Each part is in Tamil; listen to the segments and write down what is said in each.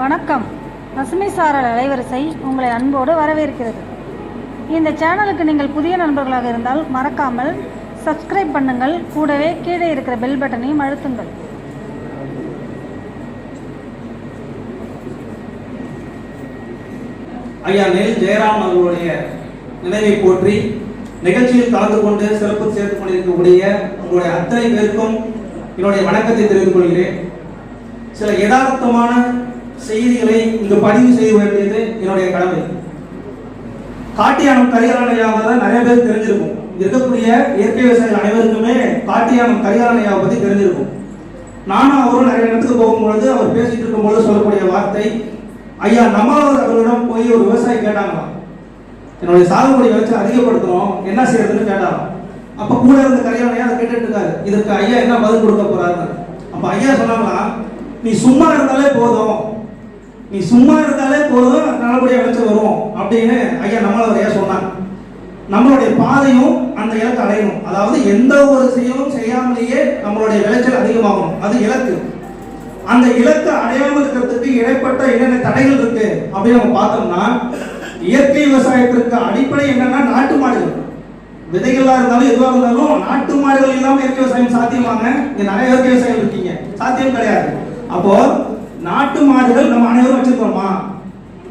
வணக்கம். பசுமை சாரல் அலைவரிசை உங்களை அன்போடு வரவேற்கிறது. இந்த சேனலுக்கு நீங்கள் புதிய நண்பர்களாக இருந்தால் மறக்காமல் சப்ஸ்கிரைப் பண்ணுங்கள். கூடவே கீழே இருக்கிற பெல் பட்டனையும் அழுத்துங்கள். ஐயா நெல் ஜெயராம் அவர்களுடைய நினைவை போற்றி நிகழ்ச்சியில் கலந்து கொண்டு சிறப்பு சேர்த்துக் கொண்டிருக்கக்கூடிய உங்களுடைய அத்தனை பேருக்கும் என்னுடைய வணக்கத்தை தெரிவித்துக் கொள்கிறேன். சில யதார்த்தமான செய்திகளை இங்கு பதிவு செய்ய வேண்டியது என்னுடைய கடமை. காட்டியானம் கரிகாலனையாவதை நிறைய பேர் தெரிஞ்சிருக்கும். இருக்கக்கூடிய இயற்கை விவசாயிகள் அனைவருக்குமே காட்டியானம் கரிகாலனையாவை பற்றி தெரிஞ்சிருக்கும். நானும் அவரும் நிறைய இடத்துக்கு போகும்பொழுது அவர் பேசிட்டு இருக்கும்போது சொல்லக்கூடிய வார்த்தை ஐயா நம்மளவர் அவர்களிடம் போய் ஒரு விவசாயி கேட்டாங்களாம் என்னுடைய சாகுபடி வச்சு அதிகப்படுத்தணும் என்ன செய்யறதுன்னு கேட்டாராம் அப்போ கூட இருந்த கல்யாணையா அதை கேட்டுட்டு இருக்காரு. இதற்கு ஐயா என்ன பதில் கொடுக்க போறாரு அப்ப ஐயா சொன்னாங்களா நீ சும்மா இருந்தாலே போதும். நீ சும்மா இருந்தாலே போதும் நல்லபடியாக விளைச்சல் வரும் அப்படின்னு ஐயா நம்மளை ஐயா சொன்னாங்க. நம்மளுடைய பாதையும் அந்த இலக்கை அடையணும். அதாவது எந்த ஒரு செயலும் செய்யாமலேயே நம்மளுடைய விளைச்சல் அதிகமாகணும். அது இலக்கு. அந்த இலக்கை அடையாமல் இருக்கிறதுக்கு இடைப்பட்ட என்னென்ன தடைகள் இருக்கு அப்படின்னு நம்ம பார்த்தோம்னா இயற்கை விவசாயத்திற்கு அடிப்படை என்னன்னா நாட்டு மாடுகள். விதைகளாக இருந்தாலும் எதுவாக இருந்தாலும் நாட்டு மாடுகள் இல்லாமல் இயற்கை விவசாயம் சாத்தியமாங்க. இங்கே நிறைய இயற்கை விவசாயம் இருக்கீங்க. சாத்தியம் கிடையாது. அப்போ நாட்டு மாடுகள் நம்ம அனைவரும் வச்சிருக்கோமா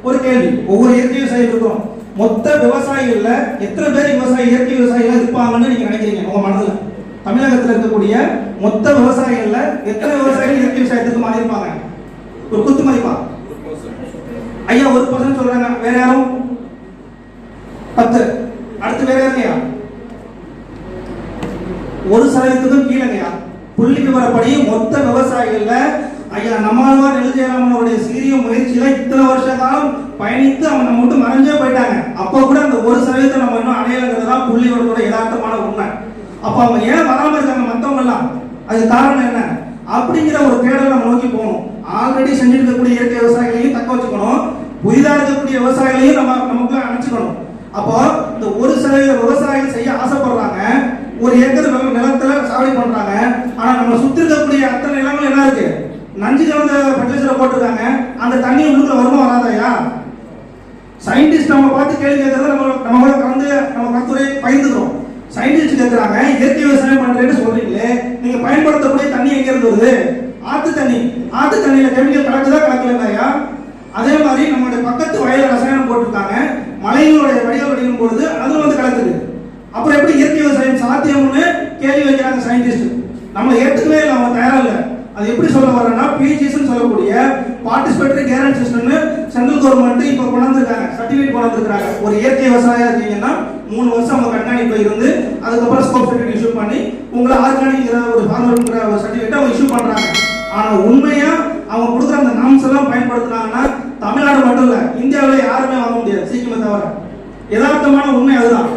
ஒரு கேள்வி. ஒவ்வொரு இயற்கை விவசாயம் இருக்கிறோம் மொத்த விவசாயிகள்ல எத்தனை பேர் விவசாயி இயற்கை விவசாயிகள் இருப்பாங்கன்னு நீங்க நினைக்கிறீங்க? உங்க மனதுல. தமிழகத்துல இருக்கக்கூடிய மொத்த விவசாயிகள்ல எத்தனை விவசாயிகள் இயற்கை விவசாயத்துக்கு மாறி இருப்பாங்க? ஒரு குத்து மதிப்பா? ஐயா ஒரு பர்சன்ட் சொல்றாங்க. வேற யாரும்? பத்து. அடுத்து வேற யாருங்கய்யா ஒரு சதவீதத்துக்கும் கீழங்கய்யா புள்ளி விவரப்படி மொத்த விவசாயிகள்ல ஐயா நம்மாழ்வார் நெல்ஜெயராமன் அவருடைய சீரிய முயற்சியில இத்தனை வருஷ காலம் பயணித்து அவங்க நம்ம விட்டு மறைஞ்சே போயிட்டாங்க. அப்போ கூட அந்த ஒரு சதவீதத்தை நம்ம இன்னும் அடையலைங்கிறது தான் புள்ளி யதார்த்தமான உண்மை. அப்போ அவங்க ஏன் வராமல் இருக்காங்க மத்தவங்க எல்லாம் அது காரணம் என்ன? அப்படிங்கிற ஒரு தேடலை நம்ம நோக்கி போகணும். ஆல்ரெடி செஞ்சுட்டு இருக்கக்கூடிய இயற்கை விவசாயிகளையும் தக்க வச்சுக்கணும். புதிதாக இருக்கக்கூடிய விவசாயிகளையும் நம்ம நமக்குள்ள அணைச்சிக்கணும் அப்போ இந்த ஒரு சதவீத விவசாயிகள் செய்ய ஆசைப்படுறாங்க. ஒரு ஏக்கர் நிலத்துல சாவடி பண்றாங்க. ஆனா நம்ம சுத்தி இருக்கக்கூடிய அத்தனை நிலங்கள் என்ன இருக்கு? நஞ்சு கலந்த ஃபர்டிலைசரை போட்டிருக்காங்க. அந்த தண்ணி உள்ளுக்குள்ள வருமா வராதாயா சயின்டிஸ்ட் நம்ம பார்த்து கேள்வி கேட்கறத நம்ம நம்ம கூட கலந்து நம்ம கத்துரை பகிர்ந்துக்கிறோம். சயின்டிஸ்ட் கேட்கறாங்க இயற்கை விவசாயம் பண்றேன்னு சொல்றீங்களே நீங்க பயன்படுத்தக்கூடிய தண்ணி எங்க இருந்து வருது? ஆத்து தண்ணி. ஆத்து தண்ணியில கெமிக்கல் கலக்குதா கலக்கலையா அதே மாதிரி நம்மளுடைய பக்கத்து வயல ரசாயனம் போட்டிருக்காங்க மலைகளுடைய வடிகள் வடிக்கும் பொழுது அது வந்து கலக்குது அப்புறம் எப்படி இயற்கை விவசாயம் சாத்தியம்னு கேள்வி வைக்கிறாங்க சயின்டிஸ்ட் நம்ம ஏத்துக்கவே இல்லை அவங்க தயாரா இல்லை அது எப்படி சொல்ல வரேன்னா பிஜிஸ்னு சொல்லக்கூடிய பார்ட்டிசிபேட்டரி கேரண்ட் சிஸ்டம்னு சென்ட்ரல் கவர்மெண்ட் இப்போ கொண்டாந்துருக்காங்க. சர்டிஃபிகேட் கொண்டாந்துருக்காங்க ஒரு இயற்கை விவசாயம் இருக்கீங்கன்னா மூணு வருஷம் அவங்க கண்காணிப்பு இருந்து அதுக்கப்புறம் ஸ்கோப் சர்டிஃபிகேட் இஷ்யூ பண்ணி உங்களை ஆர்கானிக் ஒரு ஃபார்மருங்கிற ஒரு சர்டிஃபிகேட் அவங்க இஷ்யூ பண்றாங்க. ஆனா உண்மையா அவங்க கொடுக்குற அந்த நாம்ஸ் எல்லாம் பயன்படுத்துனாங்கன்னா தமிழ்நாடு மட்டும் இல்ல இந்தியாவில் யாருமே வாங்க முடியாது சீக்கிரமே தவிர. யதார்த்தமான உண்மை அதுதான்.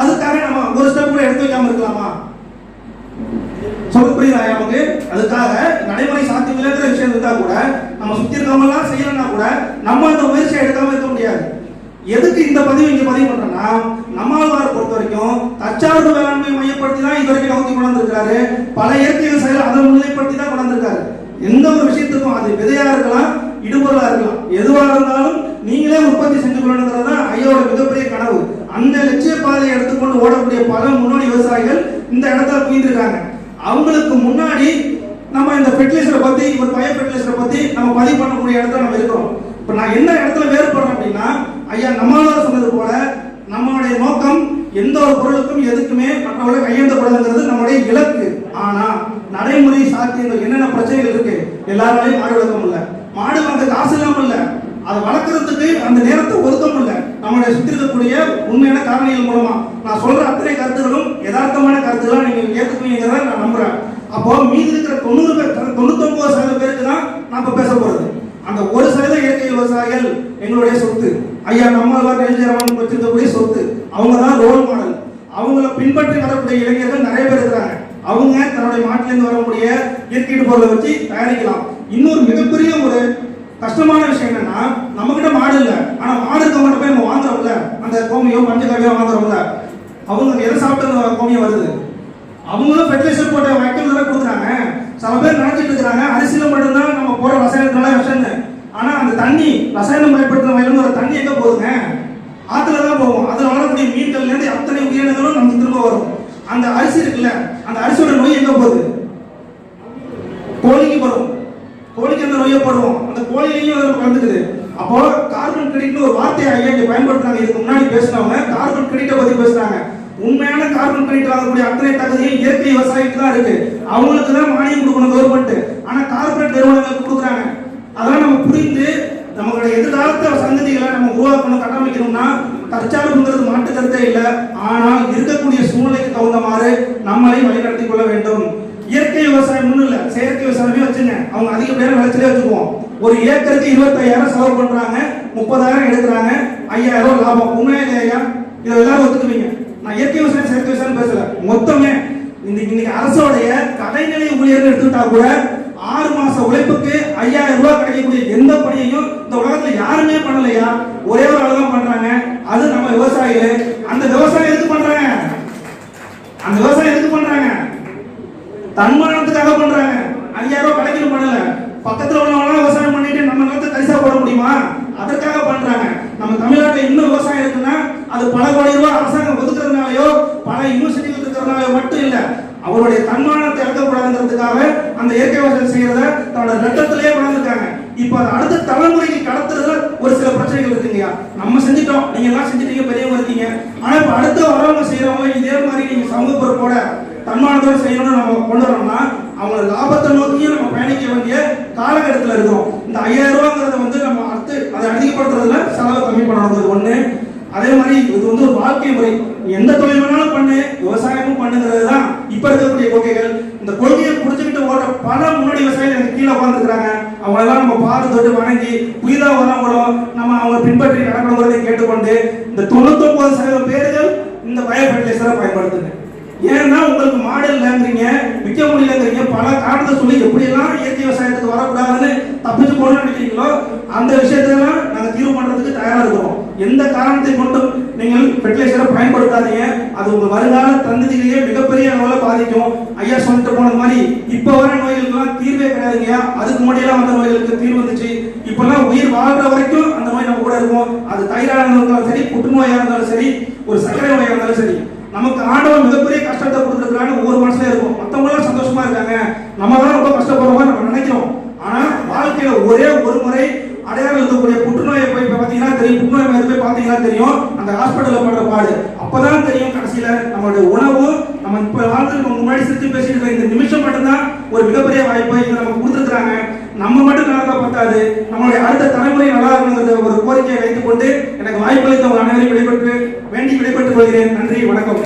அதுக்காக நம்ம ஒரு ஸ்டெப் கூட எடுத்து வைக்காம இருக்கலாமா? சொல்ல புரியுதா நமக்கு அதுக்காக நடைமுறை சாத்தியமில்லைங்கிற விஷயம் இருந்தா கூட நம்ம சுத்தி இருக்கவங்கலாம் செய்யலன்னா கூட நம்ம அந்த முயற்சியை எடுக்காம இருக்க முடியாது. எதுக்கு இந்த பதிவு இங்க பதிவு பண்றேன்னா நம்மாழ்வாரை பொறுத்த வரைக்கும் தற்சார்பு வேளாண்மை மையப்படுத்தி தான் இது வரைக்கும் நோக்கி கொண்டு வந்திருக்காரு பல இயற்கை விவசாயிகள் அதை முன்னிலைப்படுத்தி தான் கொண்டு வந்திருக்காரு எந்த ஒரு விஷயத்துக்கும் அது விதையா இருக்கலாம் இடுபொருளா இருக்கலாம். எதுவாக இருந்தாலும் நீங்களே உற்பத்தி செஞ்சு கொள்ளணுங்கிறது தான் ஐயாவோட மிகப்பெரிய கனவு. அந்த லட்சிய பாதையை எடுத்துக்கொண்டு ஓடக்கூடிய பல முன்னோடி விவசாயிகள் இந்த இடத்துல குவிந்திருக்காங்க. அவங்களுக்கு முன்னாடி நம்ம இந்த ஃபெர்டிலைசரை பத்தி ஒரு பயோ ஃபெர்டிலைசரை பத்தி நம்ம பதிவு பண்ணக்கூடிய இடத்துல நம்ம இருக்கிறோம். இப்போ நான் என்ன இடத்துல வேறுபடுறேன் அப்படின்னா ஐயா நம்மளால சொன்னது போல நம்மளுடைய நோக்கம் எந்த ஒரு பொருளுக்கும் எதுக்குமே மற்றவர்களை கையெழுத்தப்படுதுங்கிறது நம்மளுடைய இலக்கு. ஆனா நடைமுறை சாத்தியங்கள் என்னென்ன பிரச்சனைகள் இருக்கு? எல்லாராலையும் மாடு வளர்க்க முடியல. மாடு வாங்க காசு இல்லாமல் இல்ல. அதை வளர்க்கறதுக்கு அந்த நேரத்தை ஒதுக்க முடியல. நம்மளுடைய சுத்தி இருக்கக்கூடிய உண்மையான காரணிகள் மூலமா. நான் சொல்ற அத்தனை கருத்துகளும் யதார்த்தமான கருத்துக்களை நீங்க ஏத்துக்குவீங்கிறத நான் நம்புறேன். அப்போ மீதி இருக்கிற தொண்ணூறு பேர் தொண்ணூத்தொன்பது சதவீத பேருக்கு தான் நம்ம பேச போறது. அந்த ஒரு சதவீத இயற்கை விவசாயிகள் எங்களுடைய சொத்து. ஐயா நம்மாழ்வார் நெல்ஜரவன் வச்சிருக்கக்கூடிய சொத்து. அவங்க தான் ரோல் மாடல் அவங்கள பின்பற்றி வரக்கூடிய இளைஞர்கள் நிறைய பேர் இருக்கிறாங்க. அவங்க தன்னுடைய மாட்டிலிருந்து வரக்கூடிய இயற்கை பொருளை வச்சு தயாரிக்கலாம். இன்னொரு மிகப்பெரிய ஒரு கஷ்டமான விஷயம் என்னன்னா நம்ம கிட்ட மாடு இல்லை. ஆனா மாடு இருக்கவங்க போய் நம்ம வாங்குறோம்ல. அந்த கோமியோ பஞ்சகாவியோ வாங்குறோம்ல. அவங்க எதை சாப்பிட்டு கோமியம் வருது. அவங்களும் ஃபெர்டிலைசர் போட்ட வைக்கல் தானே கொடுக்குறாங்க. சில பேர் நினைச்சிட்டு இருக்கிறாங்க அரிசியில மட்டும்தான் நம்ம போற ரசாயனத்துல விஷம்னு ஆனா அந்த தண்ணி ரசாயனம் பயன்படுத்துற வயலும் ஒரு தண்ணி எங்க போகுதுங்க? ஆற்றுல தான் போகும். அதுல வளரக்கூடிய மீன்கள்ல இருந்து அத்தனை உயிரினங்களும் நமக்கு திரும்ப வரும். அந்த அரிசி இருக்குல்ல அந்த அரிசியோட நோய் எங்க போகுது? கோழிக்கு வரும். கோழிக்கு அந்த நோயை போடுவோம். அந்த கோழிலையும் அதில் கலந்துக்குது அப்போ கார்பன் கிரெடிட்னு ஒரு வார்த்தையை ஐயா இங்கே பயன்படுத்துறாங்க. இதுக்கு முன்னாடி பேசினவங்க கார்பன் கிரெடிட்டை பற்றி பேசுறாங்க. உண்மையான கார்பன் கிரெடிட் வாங்கக்கூடிய அத்தனை தகுதியும் இயற்கை விவசாயத்துக்கு தான் இருக்கு. அவங்களுக்கு தான் மானியம் கொடுக்கணும் கவர்மெண்ட் ஆனா கார்பரேட் நிறுவனங்களுக்கு கொடுக்குறாங்க. அதெல்லாம் நம்ம புரிந்து நம்மளுடைய எதிர்காலத்த சந்ததிகளை நம்ம உருவாக்கணும் கட்டமைக்கணும்னா தற்சார்புங்கிறது மாட்டு கருத்தே இல்லை. ஆனால் இருக்கக்கூடிய சூழ்நிலைக்கு தகுந்த மாதிரி நம்மளை வழிநடத்தி கொள்ள வேண்டும். இயற்கை விவசாயம் ஒன்றும் இல்லை. செயற்கை விவசாயமே வச்சுங்க. அவங்க அதிக பேர் விளைச்சலே வச்சுக்குவோம். ஒரு ஏக்கருக்கு இருபத்தாயிரம் செலவு பண்றாங்க முப்பதாயிரம் எடுக்கிறாங்க ஐயாயிரம் லாபம். உண்மையா இல்லையா? இதை எல்லாரும் ஒத்துக்குவீங்க. நான் இயற்கை விவசாயம் செயற்கை விவசாயம் பேசல. மொத்தமே இன்னைக்கு இன்னைக்கு அரசோடைய கடைநிலை ஊழியர்கள் எடுத்துக்கிட்டா கூட ஆறு மாச உழைப்புக்கு ஐயாயிரம் ரூபாய் கிடைக்கக்கூடிய எந்த பணியையும் இந்த உலகத்துல யாருமே பண்ணலையா? ஒரே ஒரு ஆள் தான் பண்றாங்க. அது நம்ம விவசாயிகள். அந்த விவசாயம் எதுக்கு பண்றாங்க? அந்த விவசாயம் எதுக்கு பண்றாங்க? தன்மானத்துக்காக பண்றாங்க. ஐயாயிரம் ரூபாய் கிடைக்கணும் பண்ணல. பக்கத்துல உள்ளவங்களாம் விவசாயம் பண்ணிட்டு நம்ம நிலத்தை தரிசா போட முடியுமா? அதற்காக பண்றாங்க. நம்ம தமிழ்நாட்டில் இன்னும் விவசாயம் இருக்குன்னா அது பல கோடி ரூபாய் அரசாங்கம் ஒதுக்குறதுனாலயோ பல யூனிவர்சிட்டிகள் இருக்கிறதுனாலயோ மட்டும் இல்ல அவருடைய தன்மானத்தை இழக்கக்கூடாதுங்கிறதுக்காக அந்த இயற்கை விவசாயம் செய்யறத தன்னோட ரத்தத்திலேயே வளர்ந்துருக்காங்க. இப்போ அதை அடுத்த தலைமுறைக்கு கடத்துறதுல ஒரு சில பிரச்சனைகள் இருக்குங்கய்யா. நம்ம செஞ்சிட்டோம். நீங்க எல்லாம் செஞ்சுட்டீங்க பெரியவங்க இருக்கீங்க. ஆனா இப்ப அடுத்த வரவங்க செய்யறவங்க இதே மாதிரி நீங்க சமூக பொறுப்போட தன்மானத்தோட செய்யணும்னு நம்ம கொண்டு வரோம்னா அவங்க லாபத்தை நோக்கியும் நம்ம பயணிக்க வேண்டிய காலகட்டத்தில் இருக்கும். இந்த ஐயாயிரம் ரூபாங்கிறத வந்து நம்ம அடுத்து அதை அதிகப்படுத்துறதுல செலவு கம்மி பண்ணணும் ஒண்ணு. அதே மாதிரி இது வந்து ஒரு வாழ்க்கை முறை. எந்த தொழில் வேணாலும் பண்ணு விவசாயமும் பண்ணுங்கிறது தான் இப்ப இருக்கக்கூடிய கொள்கைகள் இந்த கொள்கையை புடிச்சுக்கிட்டு ஓடுற பல முன்னாடி விவசாயிகள் எனக்கு கீழே உட்காந்துருக்காங்க அவங்க எல்லாம் நம்ம பாடு தொட்டு வணங்கி புதிதாக வரவங்களும் நம்ம அவங்க பின்பற்றி நடக்கணுங்கிறதை கேட்டுக்கொண்டு இந்த தொண்ணூத்தொன்பது சதவீதம் பேர்கள் இந்த பயோ ஃபெர்டிலைசரை பயன்படுத்துங்க ஏன்னா உங்களுக்கு மாடல் இல்லைங்கிறீங்க விற்க முடியலங்கிறீங்க பல காரணத்தை சொல்லி எப்படியெல்லாம் இயற்கை விவசாயத்துக்கு வரக்கூடாதுன்னு தப்பிச்சு போகணும்னு நினைக்கிறீங்களோ அந்த விஷயத்தெல்லாம் நாங்கள் தீர்வு பண்ணுறதுக்கு தயாராக இருக்கிறோம். எந்த காரணத்தை மட்டும் நீங்கள் ஃபெர்டிலைசரை பயன்படுத்தாதீங்க. அது உங்கள் வருங்கால தந்ததிகளையே மிகப்பெரிய அளவில் பாதிக்கும். ஐயா சொல்லிட்டு போனது மாதிரி இப்போ வர நோய்களுக்கெல்லாம் தீர்வே கிடையாதுங்க அதுக்கு முன்னாடியெல்லாம் வந்த நோய்களுக்கு தீர்வு வந்துச்சு. இப்பெல்லாம் உயிர் வாழ்ற வரைக்கும் அந்த நோய் நம்ம கூட இருக்கும். அது தைராய்டாக இருந்தாலும் சரி புற்றுநோயாக இருந்தாலும் சரி ஒரு சர்க்கரை நோயாக இருந்தாலும் சரி நமக்கு ஆண்டவன் மிகப்பெரிய கஷ்டத்தை கொடுத்துருக்கான்னு ஒவ்வொரு மனசுல இருக்கும் மத்தவங்க எல்லாம் சந்தோஷமா இருக்காங்க நம்ம தான் ரொம்ப கஷ்டப்படுறோம் நம்ம நினைக்கிறோம் ஆனா வாழ்க்கையில ஒரே ஒரு முறை அடையாளம் இருக்கக்கூடிய புற்றுநோயை போய் இப்ப பாத்தீங்கன்னா தெரியும் புற்றுநோய் மாதிரி போய் பாத்தீங்கன்னா தெரியும் அந்த ஹாஸ்பிட்டல்ல படுற பாடு அப்பதான் தெரியும் கடைசியில நம்மளுடைய உணவு நம்ம இப்ப வாழ்ந்து நம்ம முன்னாடி சிரித்து பேசிட்டு இந்த நிமிஷம் மட்டும்தான் ஒரு மிகப்பெரிய வாய்ப்பை இங்க நமக்கு கொடுத்துருக்காங்க நம்ம மட்டும் நல்லா பத்தாது நம்மளுடைய அடுத்த தலைமுறை நல்லா இருக்கணுங்கிறத ஒரு கோரிக்கையை வைத்துக் கொண்டு எனக்கு வாய்ப்பளித்த உங்கள் அனைவரையும் விடைபெற்று வேண்டி விடைபெற்றுக் கொள்கிறேன். நன்றி வணக்கம்.